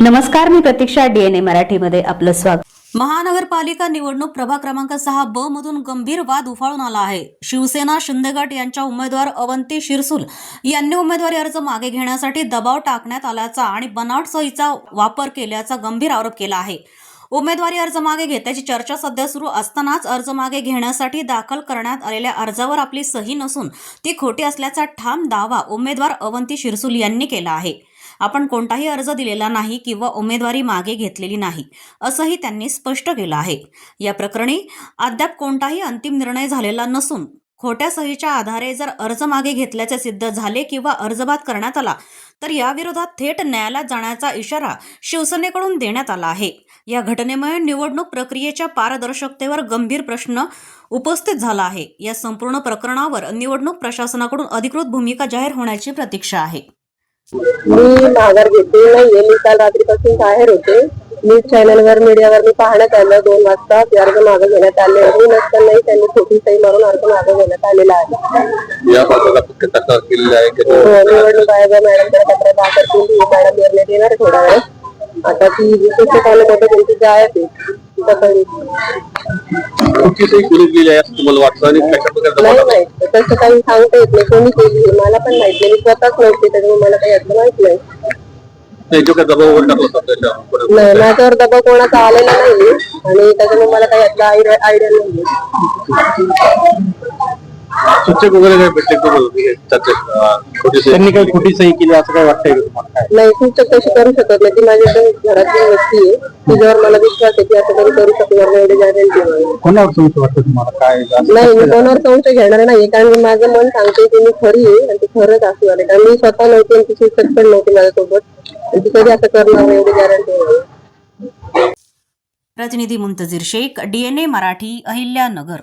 नमस्कार मी प्रतीक्षा डीएनए मराठीमध्ये आपलं स्वागत. महानगरपालिका निवडणूक प्रभाग क्रमांक सहा ब मधून गंभीर वाद उफाळून आला आहे. शिवसेना शिंदेगट यांच्या उमेदवार अवंती शिरसूल यांनी उमेदवारी अर्ज मागे घेण्यासाठी दबाव टाकण्यात आल्याचा आणि बनावट सहीचा वापर केल्याचा गंभीर आरोप केला आहे. उमेदवारी अर्ज मागे घेत्याची चर्चा सध्या सुरू असतानाच अर्ज मागे घेण्यासाठी दाखल करण्यात आलेल्या अर्जावर आपली सही नसून ती खोटी असल्याचा ठाम दावा उमेदवार अवंती शिरसूल यांनी केला आहे. आपण कोणताही अर्ज दिलेला नाही किंवा उमेदवारी मागे घेतलेली नाही असंही त्यांनी स्पष्ट केलं आहे. या प्रकरणी अद्याप कोणताही अंतिम निर्णय झालेला नसून खोट्या सहीच्या आधारे जर अर्ज मागे घेतल्याचे सिद्ध झाले किंवा अर्जबाद करण्यात आला तर याविरोधात थेट न्यायालयात जाण्याचा इशारा शिवसेनेकडून देण्यात आला आहे. या घटनेमुळे निवडणूक प्रक्रियेच्या पारदर्शकतेवर गंभीर प्रश्न उपस्थित झाला आहे. या संपूर्ण प्रकरणावर निवडणूक प्रशासनाकडून अधिकृत भूमिका जाहीर होण्याची प्रतीक्षा आहे. मी माघार घेतली नाहीये मी काल रात्रीपासून बाहेर होते. न्यूज चॅनलवर मीडियावर मी पाहण्यात आलं. दोन वाजता अर्ज मागे घेण्यात आले. मी नसतानाही त्यांनी खोटी सही मारून अर्ज मागे घेण्यात आलेला आहे. हो, निवडणूक आयोग मॅडमकडे तक्रार दाखल केली. मॅडम निर्णय देणार आहे थोड्या वेळात आता ती विशिष्ट तालुक्यात त्यांची जी आहे ती सकाळी तुमची सही कोणी केली आहे असं तुम्हाला वाटतं? आणि कशा प्रकारचा नाही वाटा? माहीत तसं काही सांगता येत नाही. कोणी केली. मला पण माहीत नाही. मी स्वतःच नव्हते त्याच्यामुळे मला काही यातलं माहीत नाही. नाही जो काही दबाव वगैरे टाकला होता त्याच्यावर. नाही माझ्यावर दबाव कोणाचा आलेला नाही आणि त्याच्यामुळे मला काही यातला आयडिया नाही शिक्षक वगैरे काय भेटले का त्याचे. त्यांनी काही खोटी सही केली असं काय वाटतंय का तुम्हाला? काय? नाही सूचक तशी करू शकत नाही. ती माझी एकदम घरातली व्यक्ती आहे. तिच्यावर मला विश्वास आहे की असं काही करू शकणार नाही एवढी गॅरंटी नाही. कोणावर संशय वाटतं तुम्हाला? काय असं नाही मी कसं- कोणावर संशय घेणार नाही कारण मी माझं मन सांगते की मी खरी आहे आणि ती खरंच असू आले कारण मी स्वतः नव्हती आणि ती सूचक पण नव्हती माझ्यासोबत. आणि ती कधी असं करणार नाही एवढी गॅरंटी नाही. प्रतिनिधी मुंतजीर शेख डीएनए मराठी अहिल्यानगर.